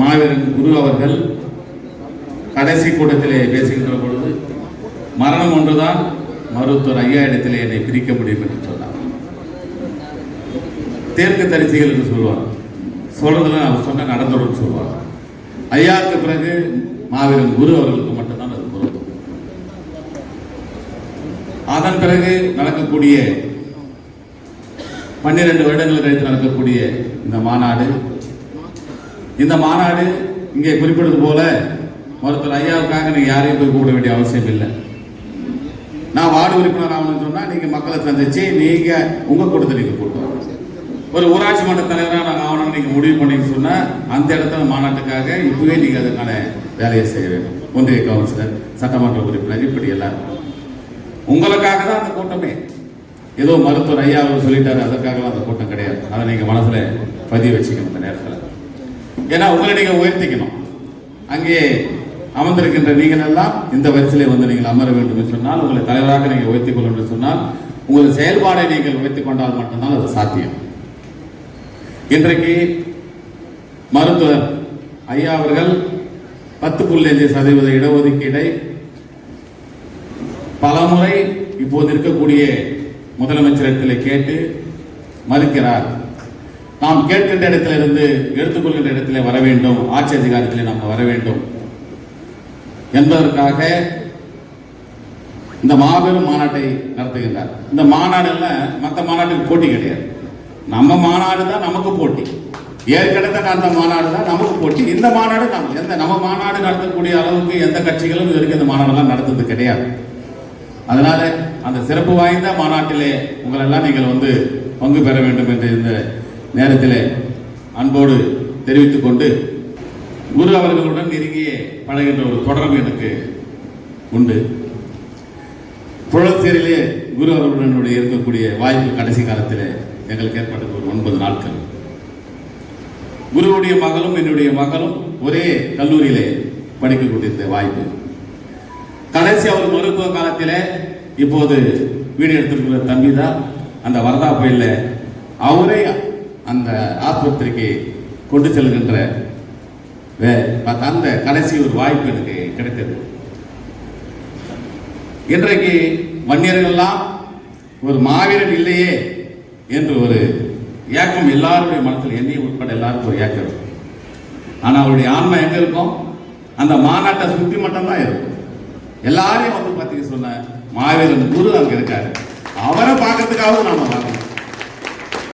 மாவீரன் குரு அவர்கள் கடைசி கூட்டத்திலே பேசுகின்ற பொழுது மரணம் ஒன்றுதான் மருத்துவர் ஐயா இடத்திலே என்னை பிரிக்க முடியும் என்று சொன்னார். தேர்க்க தரிசிகள் என்று சொல்வார். சொல்றதுல அவர் சொன்ன நடந்துடும் சொல்வார். ஐயாவுக்கு பிறகு மாவீரன் குரு அவர்களுக்கு மட்டும்தான் அது பொருந்தும். அதன் பிறகு நடக்கக்கூடிய பன்னிரண்டு வருடங்கள் கழித்து நடக்கக்கூடிய இந்த மாநாடு இந்த மாநாடு இங்கே குறிப்பிட்டது போல மருத்துவர் ஐயாவுக்காக நீங்க யாரையும் போய் கூப்பிட வேண்டிய அவசியம் இல்லை. நான் வார்டு உறுப்பினர் ஆகணும்னு சொன்னா நீங்க மக்களை சந்திச்சு நீங்க உங்க கூட்டத்தை நீங்க கூட்டம் ஒரு ஊராட்சி மன்ற தலைவராக நாங்கள் ஆகணும்னு நீங்க முடிவு பண்ணீங்கன்னு சொன்னா அந்த இடத்துல மாநாட்டுக்காக இப்பவே நீங்க அதுக்கான வேலையை செய்ய வேண்டும். ஒன்றிய கவுன்சிலர் சட்டமன்ற உறுப்பினர் இப்படி எல்லாரும். உங்களுக்காக தான் அந்த கூட்டமே. ஏதோ மருத்துவர் ஐயா அவர் சொல்லிட்டாரு அதற்காகலாம் அந்த கூட்டம் கிடையாது. அதை நீங்க மனசுல பதிய வச்சுக்கணும் இந்த நேரத்தில். ஏன்னா உங்களை நீங்கள் உயர்த்திக்கணும். அங்கே அமர்ந்திருக்கின்ற நீங்கள் எல்லாம் இந்த வரிசையிலே வந்து நீங்கள் அமர வேண்டும் என்று சொன்னால் உங்களை தலைவராக நீங்கள் உயர்த்திக் கொள்ளும் என்று சொன்னால் உங்கள் செயல்பாடை நீங்கள் உயர்த்திக் கொண்டால் மட்டும்தான் அது சாத்தியம். இன்றைக்கு மருத்துவர் ஐயா அவர்கள் பத்து புள்ளி அஞ்சு சதவீத இடஒதுக்கீடை பலமுறை இப்போது இருக்கக்கூடிய முதலமைச்சரிடத்தில் கேட்டு மறுக்கிறார். நாம் கேட்கின்ற இடத்திலிருந்து எடுத்துக்கொள்கின்ற இடத்திலே வர வேண்டும். ஆட்சி அதிகாரத்திலே நாம் வர வேண்டும். என்பதற்காக இந்த மாபெரும் மாநாட்டை நடத்துகின்றார். இந்த மாநாடுல மற்ற மாநாட்டுக்கு போட்டி கிடையாது. நம்ம மாநாடு தான் நமக்கு போட்டி. ஏற்கனவே அந்த மாநாடு தான் நமக்கு போட்டி. இந்த மாநாடு நம்ம எந்த நம்ம மாநாடு நடத்தக்கூடிய அளவுக்கு எந்த கட்சிகளும் இது வரைக்கும் இந்த மாநாடெல்லாம் நடத்துறது கிடையாது. அதனால அந்த சிறப்பு வாய்ந்த மாநாட்டிலே உங்களெல்லாம் நீங்கள் வந்து பங்கு பெற வேண்டும் என்று இந்த நேரத்தில் அன்போடு தெரிவித்துக் கொண்டு குரு அவர்களுடன் நெருங்கிய பழகின்ற ஒரு தொடர்பு எனக்கு உண்டு. புழச்சேரியிலே குரு அவர்களுடன் இருக்கக்கூடிய வாய்ப்பு கடைசி காலத்தில் எங்களுக்கு ஏற்பட்டது ஒரு ஒன்பது நாட்கள். குருவுடைய மகளும் என்னுடைய மகளும் ஒரே கல்லூரியிலே படிக்கக்கூடிய வாய்ப்பு. கடைசி அவர் மருத்துவ காலத்தில் இப்போது வீடு எடுத்திருக்கிற தம்பி தான் அந்த வரதா புயலில் அவரே அந்த ஆஸ்பத்திரிக்கு கொண்டு செல்கின்ற வே- அந்த கடைசி ஒரு வாய்ப்பு எனக்கு கிடைத்தது. இன்றைக்கு வன்னியர்கள்லாம் ஒரு மாவீரன் இல்லையே என்று ஒரு ஏக்கம் எல்லாருடைய மனத்தில் என்னையும் உட்பட எல்லாருக்கும் ஒரு ஏக்கம் இருக்கும். ஆனால் அவருடைய ஆன்மா எங்கே இருக்கும்? அந்த மாநாட்டை சுற்றி மட்டும்தான் இருக்கும். எல்லாரையும் வந்து பார்த்தீங்க சொன்ன மாவீரன் குரு அங்கே இருக்காரு. அவரை பார்க்கறதுக்காகவும் நாம பார்க்கணும்